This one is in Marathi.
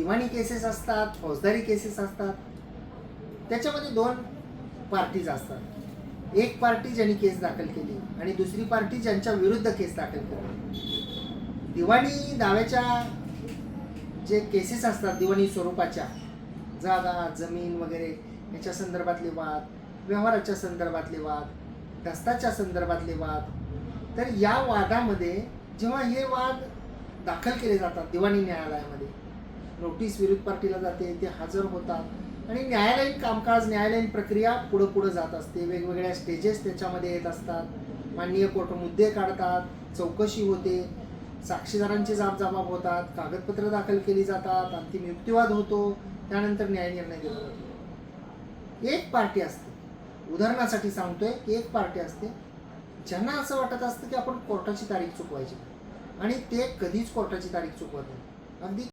दिवाणी केसेस असतात फौजदारी केसेस असतात. त्याच्यामध्ये दोन पार्टीज असतात. एक पार्टी ज्यांनी केस दाखल केली आणि दुसरी पार्टी ज्यांच्या विरुद्ध केस दाखल केली. दिवाणी दाव्याच्या जे केसेस असतात दिवाणी स्वरूपाच्या जागा जमीन वगैरे याच्या संदर्भातले वाद व्यवहाराच्या संदर्भातले वाद दस्ताच्या संदर्भातले वाद तर या वादामध्ये जेव्हा हे वाद दाखल केले जातात दिवाणी न्यायालयामध्ये नोटीस विरुद्ध पार्टीला जाते ते हजर होतात. आणि न्यायालयीन कामकाज न्यायालयीन प्रक्रिया पुढं पुढं जात असते. वेगवेगळ्या स्टेजेस त्याच्यामध्ये येत असतात. माननीय कोर्ट मुद्दे काढतात चौकशी होते साक्षीदारांचे जाबजाबाब होतात कागदपत्र दाखल केली जातात अंतिम युक्तिवाद होतो त्यानंतर न्यायनिर्णय दिला जातो. एक पार्टी असते. उदाहरणासाठी सांगतोय की एक पार्टी असते ज्यांना असं वाटत असतं की आपण कोर्टाची तारीख चुकवायची. आणि ते कधीच कोर्टाची तारीख चुकवत नाही. अगदी